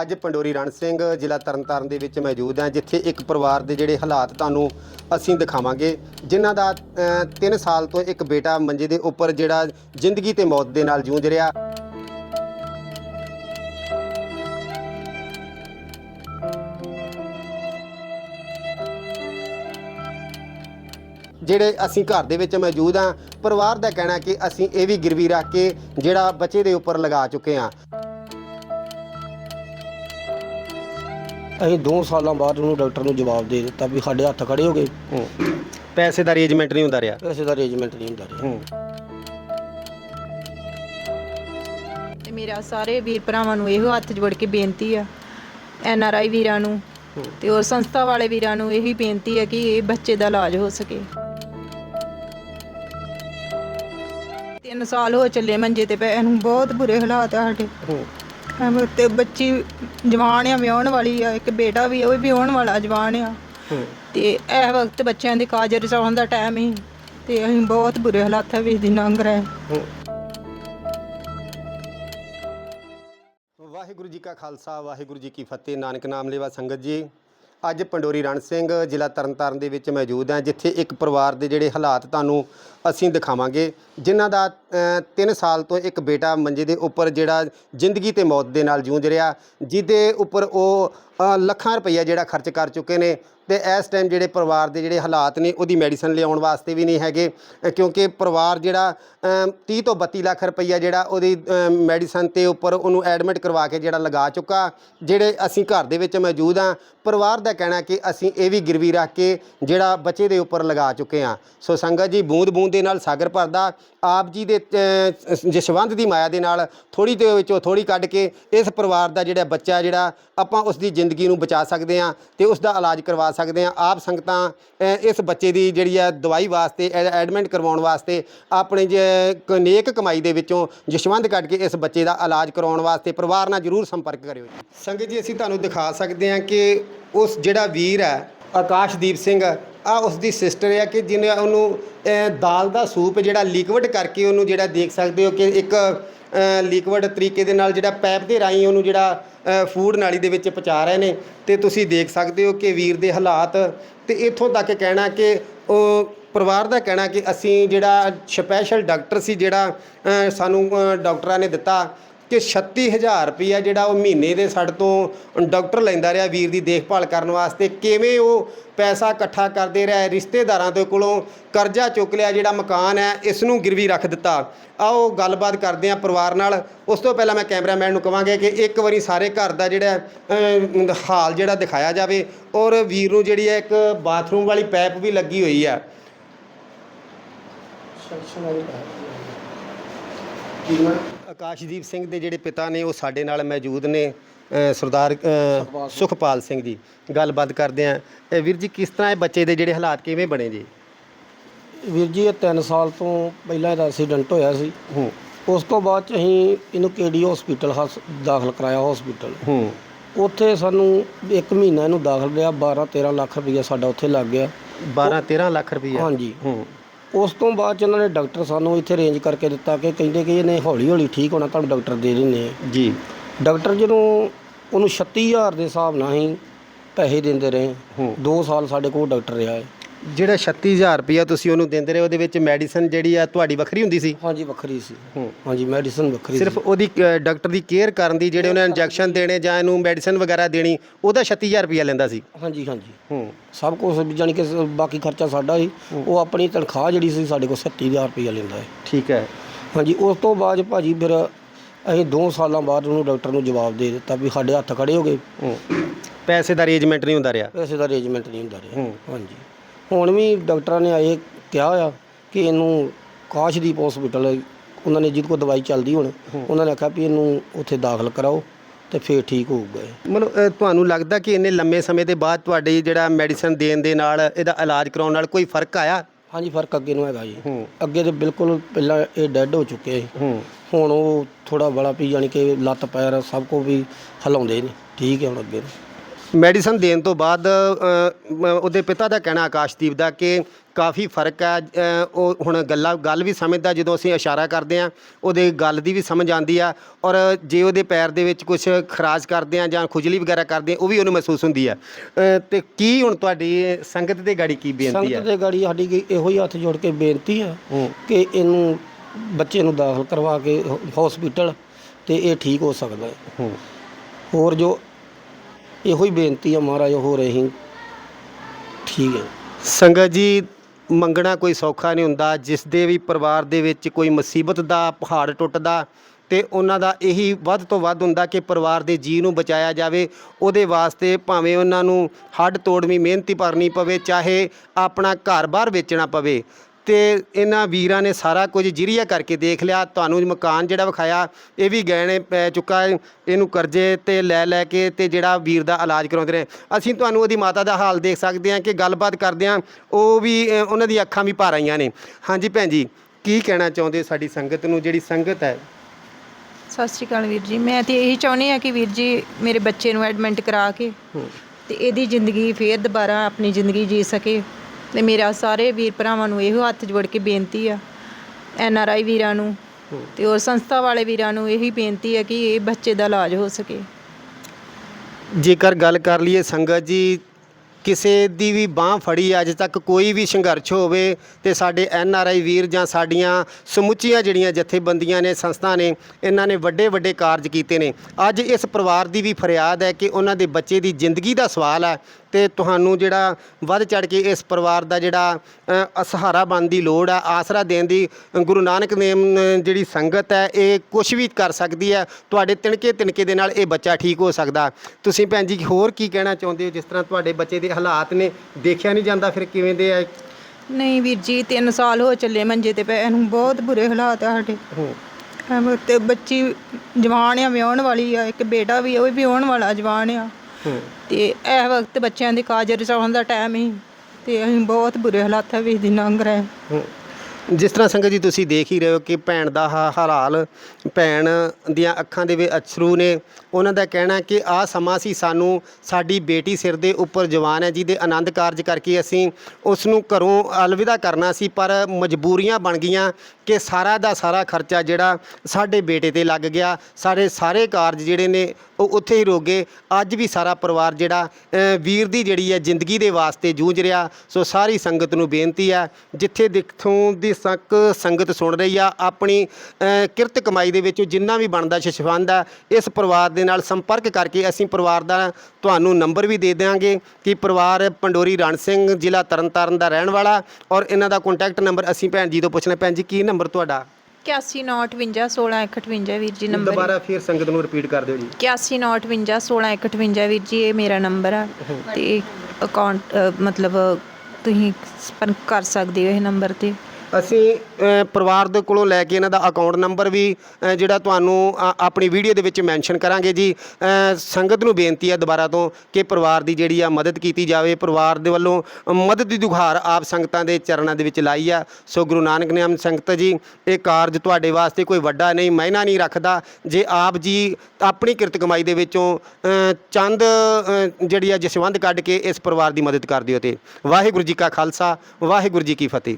ਅੱਜ ਪੰਡੋਰੀ ਰਣ ਸਿੰਘ ਜ਼ਿਲ੍ਹਾ ਤਰਨਤਾਰਨ ਦੇ ਵਿੱਚ ਮੌਜੂਦ ਹਾਂ, ਜਿੱਥੇ ਇੱਕ ਪਰਿਵਾਰ ਦੇ ਜਿਹੜੇ ਹਾਲਾਤ ਤੁਹਾਨੂੰ ਅਸੀਂ ਦਿਖਾਵਾਂਗੇ, ਜਿਨ੍ਹਾਂ ਦਾ 3 ਸਾਲ ਤੋਂ ਇੱਕ ਬੇਟਾ ਮੰਜੇ ਦੇ ਉੱਪਰ ਜਿਹੜਾ ਜ਼ਿੰਦਗੀ ਤੇ ਮੌਤ ਦੇ ਨਾਲ ਜੂਝ ਰਿਹਾ। ਜਿਹੜੇ ਅਸੀਂ ਘਰ ਦੇ ਵਿੱਚ ਮੌਜੂਦ ਹਾਂ, ਪਰਿਵਾਰ ਦਾ ਕਹਿਣਾ ਕਿ ਅਸੀਂ ਇਹ ਵੀ ਗਿਰਵੀ ਰੱਖ ਕੇ ਜਿਹੜਾ ਬੱਚੇ ਦੇ ਉੱਪਰ ਲਗਾ ਚੁੱਕੇ ਹਾਂ। ਅਸੀਂ 2 ਸਾਲਾਂ ਬਾਅਦ ਉਹਨੂੰ ਡਾਕਟਰ ਨੂੰ ਜਵਾਬ ਦੇ ਦਿੱਤਾ ਵੀ ਸਾਡੇ ਹੱਥ ਖੜੇ ਹੋ ਗਏ। ਪੈਸੇ ਦਾ ਅਰੇਂਜਮੈਂਟ ਨਹੀਂ ਹੁੰਦਾ ਰਿਹਾ। ਪੈਸੇ ਦਾ ਅਰੇਂਜਮੈਂਟ ਨਹੀਂ ਹੁੰਦਾ ਰਿਹਾ। ਹੂੰ। ਤੇ ਮੇਰਾ ਸਾਰੇ ਵੀਰ ਭਰਾਵਾਂ ਨੂੰ ਇਹੋ ਹੱਥ ਜੋੜ ਕੇ ਬੇਨਤੀ ਆ ਐਨ ਆਰ ਆਈ ਵੀਰਾਂ ਨੂੰ ਤੇ ਹੋਰ ਸੰਸਥਾ ਵਾਲੇ ਵੀਰਾਂ ਨੂੰ ਇਹੀ ਬੇਨਤੀ ਹੈ ਕਿ ਇਹ ਬੱਚੇ ਦਾ ਇਲਾਜ ਹੋ ਸਕੇ। ਤਿੰਨ ਸਾਲ ਹੋ ਚੱਲੇ ਮੰਜੇ ਤੇ ਪਏ ਨੂੰ ਬਹੁਤ ਬੁਰੇ ਹਾਲਾਤ ਆ ਸਾਡੇ। ਐਵੇਂ ਤੇ ਬੱਚੀ ਜਵਾਨ ਆ ਵਿਆਹਣ ਵਾਲੀ ਆ ਇੱਕ ਬੇਟਾ ਵੀ ਆ, ਉਹ ਵੀ ਵਿਆਹਣ ਵਾਲਾ ਜਵਾਨ ਆ। ਤੇ ਇਹ ਵਕਤ ਬੱਚਿਆਂ ਦੇ ਕਾਜ ਰਸਾਉਣ ਦਾ ਟਾਈਮ ਹੀ ਤੇ ਅਸੀਂ ਬਹੁਤ ਬੁਰੇ ਹਾਲਾਤਾਂ ਵਿੱਚ ਦੀ ਲੰਘ ਰਹੇ। ਵਾਹਿਗੁਰੂ ਜੀ ਕਾ ਖਾਲਸਾ ਵਾਹਿਗੁਰੂ ਜੀ ਕੀ ਫਤਿਹ। ਨਾਨਕ ਨਾਮ ਲੈਵਾ ਸੰਗਤ ਜੀ। ਅੱਜ ਪੰਡੋਰੀ ਰਣ ਸਿੰਘ ਜ਼ਿਲ੍ਹਾ ਤਰਨਤਾਰਨ ਦੇ ਵਿੱਚ ਮੌਜੂਦ ਹਾਂ, ਜਿੱਥੇ ਇੱਕ ਪਰਿਵਾਰ ਦੇ ਜਿਹੜੇ ਹਾਲਾਤ ਤੁਹਾਨੂੰ ਅਸੀਂ ਦਿਖਾਵਾਂਗੇ, ਜਿਨ੍ਹਾਂ ਦਾ 3 ਸਾਲ ਤੋਂ ਇੱਕ ਬੇਟਾ ਮੰਜੇ ਦੇ ਉੱਪਰ ਜਿਹੜਾ ਜ਼ਿੰਦਗੀ ਤੇ ਮੌਤ ਦੇ ਨਾਲ ਜੂਝ ਰਿਹਾ, ਜਿਹਦੇ ਉੱਪਰ ਉਹ ਲੱਖਾਂ ਰੁਪਈਆ ਜਿਹੜਾ ਖਰਚ ਕਰ ਚੁੱਕੇ ਨੇ। ਤੇ ਇਸ ਟਾਈਮ ਜਿਹੜੇ ਪਰਿਵਾਰ ਦੇ ਜਿਹੜੇ ਹਾਲਾਤ ਨੇ ਉਹਦੀ ਮੈਡੀਸਨ ਲਿਆਉਣ ਵਾਸਤੇ ਵੀ ਨਹੀਂ ਹੈਗੇ। ਕਿਉਂਕਿ ਪਰਿਵਾਰ ਜਿਹੜਾ ਅ, 30 ਤੋਂ 32 ਲੱਖ ਰੁਪਈਆ ਜਿਹੜਾ ਉਹਦੀ ਮੈਡੀਸਨ ਤੇ ਉੱਪਰ ਉਹਨੂੰ ਐਡਮਿਟ ਕਰਵਾ ਕੇ ਜਿਹੜਾ ਲਗਾ ਚੁੱਕਾ ਜਿਹੜੇ ਅਸੀਂ ਘਰ ਦੇ ਵਿੱਚ ਮੌਜੂਦ ਹਾਂ ਪਰਿਵਾਰ ਦਾ ਕਹਿਣਾ ਕਿ ਅਸੀਂ ਇਹ ਵੀ ਗਿਰਵੀ ਰੱਖ ਕੇ ਜਿਹੜਾ ਬੱਚੇ ਦੇ ਉੱਪਰ ਲਗਾ ਚੁੱਕੇ ਹਾਂ। ਸੋ ਸੰਗਤ ਜੀ ਬੂੰਦ ਬੂੰਦ ਦੇ ਨਾਲ ਸਾਗਰ ਭਰਦਾ ਆਪ ਜੀ ਦੇ ਅ, ਜਸਵੰਤ ਦੀ ਮਾਇਆ ਦੇ ਨਾਲ ਥੋੜੀ ਦੇ ਵਿੱਚੋਂ ਥੋੜੀ ਕੱਢ ਕੇ ਇਸ ਪਰਿਵਾਰ ਦਾ ਜਿਹੜਾ ਬੱਚਾ ਜਿਹੜਾ ਆਪਾਂ ਉਸ ਦੀ ਜ਼ਿੰਦਗੀ ਨੂੰ ਬਚਾ ਸਕਦੇ ਹਾਂ ਤੇ ਉਸ ਦਾ ਇਲਾਜ ਕਰਵਾ ਸਕਦੇ ਹਾਂ। ਆਪ ਸੰਗਤਾਂ ਇਸ ਬੱਚੇ ਦੀ ਜਿਹੜੀ ਆ ਦਵਾਈ ਵਾਸਤੇ, ਐ- ਐਡਮਿਟ ਕਰਵਾਉਣ ਵਾਸਤੇ, ਆਪਣੇ ਜੇ ਨੇਕ ਕਮਾਈ ਦੇ ਵਿੱਚੋਂ ਜਸਵੰਤ ਕੱਢ ਕੇ ਇਸ ਬੱਚੇ ਦਾ ਇਲਾਜ ਕਰਵਾਉਣ ਵਾਸਤੇ ਪਰਿਵਾਰ ਨਾਲ ਜਰੂਰ ਸੰਪਰਕ ਕਰਿਓ ਸੰਗਤ ਜੀ, ਅਸੀਂ ਤੁਹਾਨੂੰ ਦਿਖਾ ਸਕਦੇ ਹਾਂ ਕਿ ਉਸ ਜਿਹੜਾ ਵੀਰ ਹੈ ਆਕਾਸ਼ਦੀਪ ਸਿੰਘ ਆ ਉਸ ਦੀ ਸਿਸਟਰ ਆ ਕਿ ਜਿਹਨੇ ਉਹਨੂੰ ਦਾਲ ਦਾ ਸੂਪ ਜਿਹੜਾ ਲਿਕਵਿਡ ਕਰਕੇ ਉਹਨੂੰ ਜਿਹੜਾ ਦੇਖ ਸਕਦੇ ਹੋ ਕਿ ਇੱਕ ਲਿਕਵਿਡ ਤਰੀਕੇ ਦੇ ਨਾਲ ਜਿਹੜਾ ਪੈਪ ਦੇ ਰਾਹੀਂ ਉਹਨੂੰ ਜਿਹੜਾ ਫੂਡ ਨਾਲੀ ਦੇ ਵਿੱਚ ਪਹੁੰਚਾ ਰਹੇ ਨੇ। ਤੇ ਤੁਸੀਂ ਦੇਖ ਸਕਦੇ ਹੋ ਕਿ ਵੀਰ ਦੇ ਹਾਲਾਤ, ਤੇ ਇੱਥੋਂ ਤੱਕ ਕਹਿਣਾ ਕਿ ਉਹ, ਪਰਿਵਾਰ ਦਾ ਕਹਿਣਾ ਕਿ ਅਸੀਂ ਜਿਹੜਾ ਸਪੈਸ਼ਲ ਡਾਕਟਰ ਸੀ ਜਿਹੜਾ ਸਾਨੂੰ ਡਾਕਟਰਾਂ ਨੇ ਦਿੱਤਾ। ਕਿ 36000 ਰੁਪਈਆ ਜਿਹੜਾ ਉਹ ਮਹੀਨੇ ਦੇ ਸਾਡੇ ਤੋਂ ਡਾਕਟਰ ਲੈਂਦਾ ਰਿਹਾ ਵੀਰ ਦੀ ਦੇਖਭਾਲ ਕਰਨ ਵਾਸਤੇ। ਕਿਵੇਂ ਉਹ ਪੈਸਾ ਇਕੱਠਾ ਕਰਦੇ ਰਿਹਾ, ਰਿਸ਼ਤੇਦਾਰਾਂ ਦੇ ਕੋਲੋਂ ਕਰਜ਼ਾ ਚੁੱਕ ਲਿਆ, ਜਿਹੜਾ ਮਕਾਨ ਹੈ ਇਸ ਨੂੰ ਗਿਰਵੀ ਰੱਖ ਦਿੱਤਾ। ਆਓ ਗੱਲਬਾਤ ਕਰਦੇ ਹਾਂ ਪਰਿਵਾਰ ਨਾਲ। ਉਸ ਤੋਂ ਪਹਿਲਾਂ ਮੈਂ ਕੈਮਰਾਮੈਨ ਨੂੰ ਕਹਾਂਗਾ ਕਿ ਇੱਕ ਵਾਰੀ ਸਾਰੇ ਘਰ ਦਾ ਜਿਹੜਾ ਹਾਲ ਜਿਹੜਾ ਦਿਖਾਇਆ ਜਾਵੇ। ਔਰ ਵੀਰ ਨੂੰ ਜਿਹੜੀ ਹੈ ਇੱਕ ਬਾਥਰੂਮ ਵਾਲੀ ਪਾਈਪ ਵੀ ਲੱਗੀ ਹੋਈ ਹੈ। ਆਕਾਸ਼ਦੀਪ ਸਿੰਘ ਦੇ ਜਿਹੜੇ ਪਿਤਾ ਨੇ ਉਹ ਸਾਡੇ ਨਾਲ ਮੌਜੂਦ ਨੇ ਅ, ਸਰਦਾਰ ਅ, ਸੁਖਪਾਲ ਸਿੰਘ। ਜੀ। ਗੱਲਬਾਤ ਕਰਦੇ ਆਂ ਇਹ ਵੀਰ ਜੀ ਕਿਸ ਤਰ੍ਹਾਂ ਇਹ ਬੱਚੇ ਦੇ ਜਿਹੜੇ ਹਾਲਾਤ ਕਿਵੇਂ ਬਣੇ ਜੀ? ਵੀਰ ਜੀ ਇਹ 3 ਸਾਲ ਤੋਂ ਪਹਿਲਾਂ ਇਹਦਾ ਐਕਸੀਡੈਂਟ ਹੋਇਆ ਸੀ। ਹੂੰ। ਉਸ ਤੋਂ ਬਾਅਦ ਚ ਅਸੀਂ ਇਹਨੂੰ ਕੇਡੀ ਹਸਪੀਟਲ ਹਸ ਦਾਖਲ ਕਰਾਇਆ ਹਸਪੀਟਲ ਹੂੰ। ਉੱਥੇ ਸਾਨੂੰ ਇੱਕ ਮਹੀਨਾ ਇਹਨੂੰ ਦਾਖਲ ਰਿਹਾ 12 13 ਲੱਖ ਰੁਪਈਆ ਸਾਡਾ ਉੱਥੇ ਲੱਗ ਗਿਆ। 12 13 ਲੱਖ ਰੁਪਈਆ? ਹਾਂਜੀ। ਹੂੰ। ਉਸ ਤੋਂ ਬਾਅਦ ਚ ਇਹਨਾਂ ਨੇ ਡਾਕਟਰ ਸਾਨੂੰ ਇੱਥੇ ਅਰੇਂਜ ਕਰਕੇ ਦਿੱਤਾ ਕਿ ਕਹਿੰਦੇ ਕਿ ਇਹਨੇ ਹੌਲੀ ਹੌਲੀ ਠੀਕ ਹੋਣਾ ਤੁਹਾਨੂੰ ਡਾਕਟਰ ਦੇ ਦਿੰਦੇ ਆ ਜੀ। ਡਾਕਟਰ ਜਦੋਂ ਉਹਨੂੰ 36000 ਦੇ ਹਿਸਾਬ ਨਾਲ ਹੀ ਪੈਸੇ ਦਿੰਦੇ ਰਹੇ ਹੂੰ। 2 ਸਾਲ ਸਾਡੇ ਕੋਲ ਡਾਕਟਰ ਰਿਹਾ ਹੈ। ਜਿਹੜਾ 36000 ਰੁਪਈਆ ਤੁਸੀਂ ਉਹਨੂੰ ਦਿੰਦੇ ਰਹੇ ਉਹਦੇ ਵਿੱਚ ਮੈਡੀਸਨ ਜਿਹੜੀ ਆ ਤੁਹਾਡੀ ਵੱਖਰੀ ਹੁੰਦੀ ਸੀ? ਹਾਂਜੀ ਵੱਖਰੀ ਸੀ। ਹਾਂਜੀ ਮੈਡੀਸਨ ਵੱਖਰੀ ਸਿਰਫ ਉਹਦੀ ਅ, ਡਾਕਟਰ ਦੀ ਕੇਅਰ ਕਰਨ ਦੀ ਜਿਹੜੇ ਉਹਨੇ ਇੰਜੈਕਸ਼ਨ ਦੇਣੇ ਜਾਂ ਇਹਨੂੰ ਮੈਡੀਸਨ ਵਗੈਰਾ ਦੇਣੀ ਉਹਦਾ 36000 ਰੁਪਈਆ ਲੈਂਦਾ ਸੀ। ਸੀ ਹਾਂਜੀ ਹਾਂਜੀ। ਹੂੰ। ਸਭ ਕੁਝ ਜਾਣੀ ਕਿ ਸ- ਬਾਕੀ ਖਰਚਾ ਸਾਡਾ ਸੀ ਉਹ ਆਪਣੀ ਤਨਖਾਹ ਜਿਹੜੀ ਸੀ ਸਾਡੇ ਕੋਲ 30000 ਰੁਪਈਆ ਲੈਂਦਾ ਹੈ। ਠੀਕ ਹੈ। ਹਾਂਜੀ ਉਸ ਤੋਂ ਬਾਅਦ ਭਾਜੀ ਫਿਰ ਅਸੀਂ 2 ਸਾਲਾਂ ਬਾਅਦ ਉਹਨੂੰ ਡਾਕਟਰ ਨੂੰ ਜਵਾਬ ਦੇ ਦਿੱਤਾ ਵੀ ਸਾਡੇ ਹੱਥ ਖੜੇ ਹੋ ਗਏ। ਹੂੰ। ਪੈਸੇ ਦਾ ਅਰੇਂਜਮੈਂਟ ਨਹੀਂ ਹੁੰਦਾ ਰਿਹਾ। ਪੈਸੇ ਦਾ ਅਰੇਂਜਮੈਂਟ ਨਹੀਂ ਹੁੰਦਾ ਰਿਹਾ। ਹੂੰ। ਹਾਂਜੀ। ਹੁਣ ਵੀ ਡਾਕਟਰਾਂ ਨੇ ਆਏ ਕਿਹਾ ਆ ਕਿ ਇਹਨੂੰ ਕਾਸ਼ਦੀਪ ਹਸਪੀਟਲ ਉਹਨਾਂ ਨੇ ਜਿਹਦੇ ਕੋਲ ਦਵਾਈ ਚੱਲਦੀ ਹੁਣ ਉਹਨਾਂ ਨੇ ਆਖਿਆ ਵੀ ਇਹਨੂੰ ਉੱਥੇ ਦਾਖਲ ਕਰਾਓ ਤੇ ਫੇਰ ਠੀਕ ਹੋਊਗਾ ਇਹ। ਮਤਲਬ ਅ, ਤੁਹਾਨੂੰ ਲੱਗਦਾ ਕਿ ਇੰਨੇ ਲੰਮੇ ਸਮੇਂ ਦੇ ਬਾਅਦ ਤੁਹਾਡੀ ਜਿਹੜਾ ਮੈਡੀਸਨ ਦੇਣ ਦੇ ਨਾਲ ਇਹਦਾ ਇਲਾਜ ਕਰਾਉਣ ਨਾਲ ਕੋਈ ਫ਼ਰਕ ਆਇਆ? ਹਾਂਜੀ ਫ਼ਰਕ ਅੱਗੇ ਨੂੰ ਹੈਗਾ ਜੀ। ਹੂੰ। ਅੱਗੇ ਤੇ ਬਿਲਕੁਲ ਪਹਿਲਾਂ ਇਹ ਡੈੱਡ ਹੋ ਚੁੱਕੇ ਸੀ। ਹੂੰ। ਹੁਣ ਉਹ ਥੋੜਾ ਬੜਾ ਵੀ ਯਾਨੀ ਕਿ ਲੱਤ ਪੈਰ ਸਭ ਕੋ ਵੀ ਹਿਲਾਉਂਦੇ ਨੇ। ਠੀਕ ਹੈ ਹੁਣ ਅੱਗੇ ਨੂੰ। ਮੈਡੀਸਨ ਦੇਣ ਤੋਂ ਬਾਅਦ ਉਹਦੇ ਪਿਤਾ ਦਾ ਕਹਿਣਾ ਆਕਾਸ਼ਦੀਪ ਦਾ ਕਿ ਕਾਫੀ ਫ਼ਰਕ ਹੈ ਉਹ ਹੁਣ ਗੱਲਾਂ ਗੱਲ ਵੀ ਸਮਝਦਾ ਜਦੋਂ ਅਸੀਂ ਇਸ਼ਾਰਾ ਕਰਦੇ ਆ ਉਹਦੇ ਗੱਲ ਦੀ ਵੀ ਸਮਝ ਆਉਂਦੀ ਆ ਔਰ ਜੇ ਉਹਦੇ ਪੈਰ ਦੇ ਵਿੱਚ ਕੁਝ ਖਰਾਸ਼ ਕਰਦੇ ਆ ਜਾਂ ਖੁਜਲੀ ਵਗੈਰਾ ਕਰਦੇ ਆ ਉਹ ਵੀ ਉਹਨੂੰ ਮਹਿਸੂਸ ਹੁੰਦੀ ਆ। ਤੇ ਕੀ ਹੁਣ ਤੁਹਾਡੀ ਸੰਗਤ ਦੇ ਗਾੜੀ ਕੀ ਬੇਨਤੀ ਸੰਗਤ ਹੈ ਦੇ ਗਾੜੀ ਸਾਡੀ ਇਹੋ ਹੀ ਹੱਥ ਜੋੜ ਕੇ ਬੇਨਤੀ ਹੂੰ। ਕਿ ਇਹਨੂੰ ਬੱਚੇ ਨੂੰ ਦਾਖਲ ਕਰਵਾ ਕੇ ਹਸਪੀਟਲ ਤੇ ਇਹ ਠੀਕ ਹੋ ਸਕਦਾ ਹੂੰ। ਹੋਰ ਜੋ ਇਹੋ ਹੀ ਬੇਨਤੀ ਆ ਮਹਾਰਾਜ, ਹੋ ਰਹੀ ਠੀਕ ਹੈ। ਸੰਗਤ ਜੀ, ਮੰਗਣਾ ਕੋਈ ਸੌਖਾ ਨਹੀਂ ਹੁੰਦਾ। ਜਿਸ ਦੇ ਵੀ ਪਰਿਵਾਰ ਦੇ ਵਿੱਚ ਕੋਈ ਮੁਸੀਬਤ ਦਾ, ਪਹਾੜ ਟੁੱਟਦਾ ਤੇ ਉਹਨਾਂ ਦਾ ਇਹੀ ਵੱਧ ਤੋਂ ਵੱਧ ਹੁੰਦਾ ਕਿ ਪਰਿਵਾਰ ਦੇ ਜੀ ਨੂੰ ਬਚਾਇਆ ਜਾਵੇ। ਉਹਦੇ ਵਾਸਤੇ ਭਾਵੇਂ ਉਹਨਾਂ ਨੂੰ ਹੱਡ ਤੋੜਵੀਂ ਮਿਹਨਤੀ ਭਰਨੀ ਪਵੇ, ਚਾਹੇ ਆਪਣਾ ਘਰ-ਬਾਰ ਵੇਚਣਾ ਪਵੇ। ਤੇ ਇਹਨਾਂ ਵੀਰਾਂ ਨੇ ਸਾਰਾ ਕੁਝ ਜਿਰੀਆ ਕਰਕੇ ਦੇਖ ਲਿਆ। ਤੁਹਾਨੂੰ ਮਕਾਨ ਜਿਹੜਾ ਵਿਖਾਇਆ ਇਹ ਵੀ ਗਹਿਣੇ ਪੈ ਚੁੱਕਾ ਹੈ। ਇਹਨੂੰ ਕਰਜ਼ੇ ਤੇ ਲੈ ਲੈ ਕੇ ਤੇ ਜਿਹੜਾ ਵੀਰ ਦਾ ਇਲਾਜ ਕਰਾਉਂਦੇ ਨੇ। ਅਸੀਂ ਤੁਹਾਨੂੰ ਉਹਦੀ ਮਾਤਾ ਦਾ ਹਾਲ ਦੇਖ ਸਕਦੇ ਹਾਂ ਕਿ ਗੱਲਬਾਤ ਕਰਦੇ ਹਾਂ। ਉਹ ਵੀ ਅ, ਉਹਨਾਂ ਦੀਆਂ ਅੱਖਾਂ ਵੀ ਭਰ ਆਈਆਂ ਨੇ। ਹਾਂਜੀ ਭੈਣ ਜੀ ਕੀ ਕਹਿਣਾ ਚਾਹੁੰਦੇ ਸਾਡੀ ਸੰਗਤ ਨੂੰ? ਜਿਹੜੀ ਸੰਗਤ ਹੈ। ਸਤਿ ਸ਼੍ਰੀ ਅਕਾਲ ਵੀਰ ਜੀ। ਮੈਂ ਤੇ ਇਹੀ ਚਾਹੁੰਦੀ ਆ ਕਿ ਵੀਰ ਜੀ ਮੇਰੇ ਬੱਚੇ ਨੂੰ ਐਡਮਿਟ ਕਰਾ ਕੇ ਤੇ ਇਹਦੀ ਜ਼ਿੰਦਗੀ ਫੇਰ ਦੁਬਾਰਾ ਆਪਣੀ ਜ਼ਿੰਦਗੀ ਜੀ ਸਕੇ। ਤੇ ਮੇਰਾ ਸਾਰੇ ਵੀਰ ਭਰਾਵਾਂ ਨੂੰ ਇਹੋ ਹੱਥ ਜੋੜ ਕੇ ਬੇਨਤੀ ਆ ਐਨ ਆਰ ਆਈ ਵੀਰਾਂ ਨੂੰ ਤੇ ਹੋਰ ਸੰਸਥਾ ਵਾਲੇ ਵੀਰਾਂ ਨੂੰ ਇਹੀ ਬੇਨਤੀ ਹੈ ਕਿ ਇਹ ਬੱਚੇ ਦਾ ਇਲਾਜ ਹੋ ਸਕੇ। ਜੇਕਰ ਗੱਲ ਕਰ ਲਈਏ ਸੰਗਤ ਜੀ ਕਿਸੇ ਦੀ ਵੀ ਬਾਹ ਫੜੀ ਅੱਜ ਤੱਕ ਕੋਈ ਵੀ ਸੰਘਰਸ਼ ਹੋਵੇ ਤੇ ਸਾਡੇ ਐਨ ਆਰ ਆਈ ਵੀਰ ਜਾਂ ਸਾਡੀਆਂ ਸਮੁੱਚੀਆਂ ਜਿਹੜੀਆਂ ਜਥੇਬੰਦੀਆਂ ਨੇ ਸੰਸਥਾ ਨੇ ਇਹਨਾਂ ਨੇ ਵੱਡੇ ਵੱਡੇ ਕਾਰਜ ਕੀਤੇ ਨੇ। ਅੱਜ ਇਸ ਪਰਿਵਾਰ ਦੀ ਵੀ ਫਰਿਆਦ ਹੈ ਕਿ ਉਹਨਾਂ ਦੇ ਬੱਚੇ ਦੀ ਜ਼ਿੰਦਗੀ ਦਾ ਸਵਾਲ ਹੈ ਤੇ ਤੁਹਾਨੂੰ ਜਿਹੜਾ ਵੱਧ ਚੜ ਕੇ ਇਸ ਪਰਿਵਾਰ ਦਾ ਜਿਹੜਾ ਅ, ਸਹਾਰਾ ਬਣਨ ਦੀ ਲੋੜ ਹੈ ਆਸਰਾ ਦੇਣ ਦੀ ਗੁਰੂ ਨਾਨਕ ਦੇਵ ਨ- ਜਿਹੜੀ ਸੰਗਤ ਹੈ ਇਹ ਕੁਝ ਵੀ ਕਰ ਸਕਦੀ ਹੈ ਤੁਹਾਡੇ ਤਿਣਕੇ ਤਿਣਕੇ ਦੇ ਨਾਲ ਇਹ ਬੱਚਾ ਠੀਕ ਹੋ ਸਕਦਾ। ਤੁਸੀਂ ਭੈਣ ਜੀ ਹੋਰ ਕੀ ਕਹਿਣਾ ਚਾਹੁੰਦੇ ਹੋ ਜਿਸ ਤਰ੍ਹਾਂ ਤੁਹਾਡੇ ਬੱਚੇ ਦੇ ਹਾਲਾਤ ਨੇ ਦੇਖਿਆ ਨਹੀਂ ਜਾਂਦਾ ਫਿਰ ਕਿਵੇਂ ਦੇ ਆ? ਨਹੀਂ ਵੀਰ ਜੀ 3 ਸਾਲ ਹੋ ਚੱਲੇ ਮੰਜੇ ਤੇ ਪਏ ਨੂੰ ਬਹੁਤ ਬੁਰੇ ਹਾਲਾਤ ਆ ਸਾਡੇ। ਐਵੇਂ ਤੇ ਬੱਚੀ ਜਵਾਨ ਆ ਵਿਆਹਣ ਵਾਲੀ ਆ ਇੱਕ ਬੇਟਾ ਵੀ ਆ, ਉਹ ਵੀ ਵਿਆਹਣ ਵਾਲਾ ਜਵਾਨ ਆ। ਤੇ ਇਹ ਵਕਤ ਬੱਚਿਆਂ ਦੇ ਕਾਜ ਰਚਾਉਣ ਦਾ ਟਾਈਮ ਹੀ ਤੇ ਅਸੀਂ ਬਹੁਤ ਬੁਰੇ ਹਾਲਾਤਾਂ ਵਿੱਚ ਦੀ ਲੰਘ ਰਹੇ। ਜਿਸ ਤਰ੍ਹਾਂ ਸੰਗਤ ਜੀ ਤੁਸੀਂ ਦੇਖ ਹੀ ਰਹੇ ਹੋ ਕਿ ਭੈਣ ਦਾ ਹਾਲ ਭੈਣ ਦੀਆਂ ਅੱਖਾਂ ਦੇ ਵਿੱਚ ਅਥਰੂ ਨੇ ਉਹਨਾਂ ਦਾ ਕਹਿਣਾ ਕਿ ਆਹ ਸਮਾਂ ਸੀ ਸਾਨੂੰ ਸਾਡੀ ਬੇਟੀ ਸਿਰ ਦੇ ਉੱਪਰ ਜਵਾਨ ਹੈ ਜਿਹਦੇ ਆਨੰਦ ਕਾਰਜ ਕਰਕੇ ਅਸੀਂ ਉਸ ਨੂੰ ਘਰੋਂ ਅਲਵਿਦਾ ਕਰਨਾ ਸੀ ਪਰ ਮਜਬੂਰੀਆਂ ਬਣ ਗਈਆਂ ਕਿ ਸਾਰਾ ਦਾ ਸਾਰਾ ਖਰਚਾ ਜਿਹੜਾ ਸਾਡੇ ਬੇਟੇ ਤੇ ਲੱਗ ਗਿਆ। ਸਾਡੇ ਸਾਰੇ ਕਾਰਜ ਜਿਹੜੇ ਨੇ, ਉਹ ਉੱਥੇ ਹੀ ਰੁਕ ਗਏ। ਅੱਜ ਵੀ ਸਾਰਾ ਪਰਿਵਾਰ ਜਿਹੜਾ ਵੀਰ ਦੀ ਜਿਹੜੀ ਹੈ ਜ਼ਿੰਦਗੀ ਦੇ ਵਾਸਤੇ ਜੂਝ ਰਿਹਾ। ਸੋ ਸਾਰੀ ਸੰਗਤ ਨੂੰ ਬੇਨਤੀ ਹੈ, ਜਿੱਥੇ ਦਿਖਥੋਂ ਦੀ ਤੱਕ ਸੰਗਤ ਸੁਣ ਰਹੀ ਆ, ਆਪਣੀ ਕਿਰਤ ਕਮਾਈ ਦੇ ਵਿੱਚੋਂ ਜਿੰਨਾ ਵੀ ਬਣਦਾ ਸ਼ਸ਼ਵੰਦ ਆ ਇਸ ਪਰਿਵਾਰ ਦੇ ਨਾਲ ਸੰਪਰਕ ਕਰਕੇ ਅਸੀਂ ਪਰਿਵਾਰ ਦਾ ਤੁਹਾਨੂੰ ਨੰਬਰ ਵੀ ਦੇ ਦਿਆਂਗੇ ਕਿ ਪਰਿਵਾਰ ਪੰਡੋਰੀ ਰਣ ਸਿੰਘ ਜ਼ਿਲ੍ਹਾ ਤਰਨਤਾਰਨ ਦਾ ਰਹਿਣ ਵਾਲਾ ਔਰ ਇਹਨਾਂ ਦਾ ਕੰਟੈਕਟ ਨੰਬਰ ਅਸੀਂ ਭੈਣ ਜੀ ਤੋਂ ਪੁੱਛਣਾ। ਭੈਣ ਜੀ, ਕੀ ਨੰਬਰ ਤੁਹਾਡਾ? 8198516158 ਵੀਰ ਜੀ ਨੰਬਰ ਦੁਬਾਰਾ ਫਿਰ ਸੰਗਤ ਨੂੰ ਰਿਪੀਟ ਕਰ ਦਿਓ ਜੀ। 8198516158 ਵੀਰ ਜੀ ਇਹ ਮੇਰਾ ਨੰਬਰ ਆ। ਤੇ ਅਕਾਊਂਟ ਮਤਲਬ ਤੁਸੀਂ ਸੰਪਰਕ ਕਰ ਸਕਦੇ ਹੋ ਇਹ ਨੰਬਰ ਤੇ। ਅਸੀਂ ਪਰਿਵਾਰ ਦੇ ਕੋਲੋਂ ਲੈ ਕੇ ਇਹਨਾਂ ਦਾ ਅਕਾਊਂਟ ਨੰਬਰ ਵੀ ਜਿਹੜਾ ਤੁਹਾਨੂੰ ਆਪਣੀ ਵੀਡੀਓ ਦੇ ਵਿੱਚ ਮੈਂਸ਼ਨ ਕਰਾਂਗੇ ਜੀ। ਸੰਗਤ ਨੂੰ ਬੇਨਤੀ ਹੈ ਦੁਬਾਰਾ ਤੋਂ ਕਿ ਪਰਿਵਾਰ ਦੀ ਜਿਹੜੀ ਆ ਮਦਦ ਕੀਤੀ ਜਾਵੇ। ਪਰਿਵਾਰ ਦੇ ਵੱਲੋਂ ਮਦਦ ਦੀ ਦੁਖਾਰ ਆਪ ਸੰਗਤਾਂ ਦੇ ਚਰਨਾਂ ਦੇ ਵਿੱਚ ਲਾਈ ਆ। ਸੋ ਗੁਰੂ ਨਾਨਕ ਨਾਮ ਸੰਗਤ ਜੀ, ਇਹ ਕਾਰਜ ਤੁਹਾਡੇ ਵਾਸਤੇ ਕੋਈ ਵੱਡਾ ਨਹੀਂ ਮਾਇਨਾ ਨਹੀਂ ਰੱਖਦਾ। ਜੇ ਆਪ ਜੀ ਆਪਣੀ ਕਿਰਤ ਕਮਾਈ ਦੇ ਵਿੱਚੋਂ ਚੰਦ ਜਿਹੜੀ ਆ ਜਸਵੰਦ ਕੱਢ ਕੇ ਇਸ ਪਰਿਵਾਰ ਦੀ ਮਦਦ ਕਰ ਦਿਓ ਤੇ। ਵਾਹਿਗੁਰੂ ਜੀ ਕਾ ਖਾਲਸਾ, ਵਾਹਿਗੁਰੂ ਜੀ ਕੀ ਫਤਿਹ।